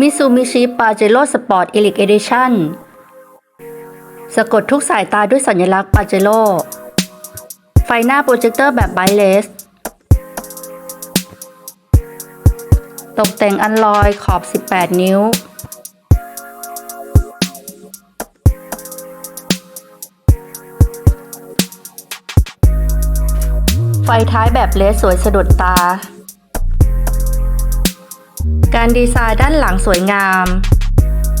มิซูมิชิปาเจโร่สปอร์ตอีลิกเอเดชั่นสะกดทุกสายตาด้วยสัญลักษณ์ปาเจโร่ไฟหน้าโปรเจคเตอร์แบบไบเลส ตกแต่งอันลอยขอบ 18 นิ้ว ไฟท้ายแบบเลสสวยสะดุดตา การดีไซน์ด้านหลังสวยงาม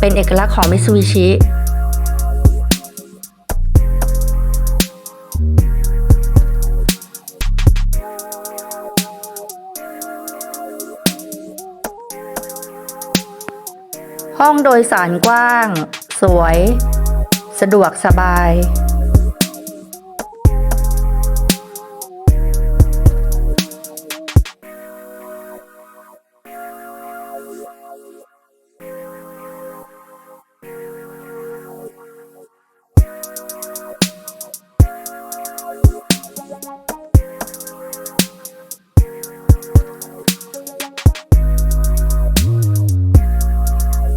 เป็นเอกลักษณ์ของมิซูบิชิห้องโดยสารกว้าง สวย สะดวกสบาย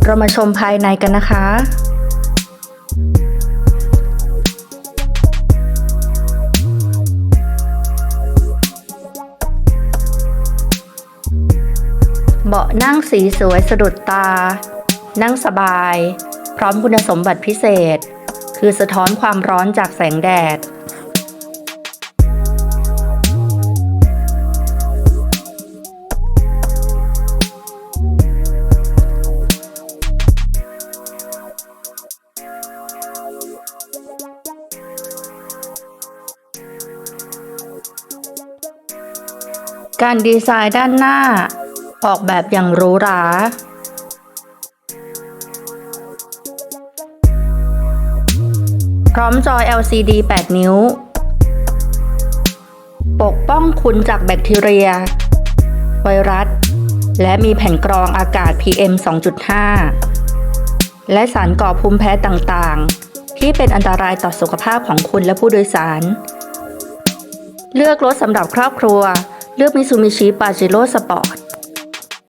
เรามาชมภายในกันนะคะเบาะนั่งสีสวยสะดุดตา นั่งสบาย พร้อมคุณสมบัติพิเศษ คือสะท้อนความร้อนจากแสงแดด การดีไซน์ด้านหน้า ออกแบบอย่างหรูหราพร้อมจอ LCD 8 นิ้ว ปกป้องคุณจากแบคทีเรีย ไวรัส และมีแผ่นกรองอากาศ PM 2.5 และสารก่อภูมิแพ้ต่างๆ ที่เป็นอันตรายต่อสุขภาพของคุณและผู้โดยสาร เลือกรถสำหรับครอบครัว เลือกมิซูมิชิปาจิโร่สปอร์ต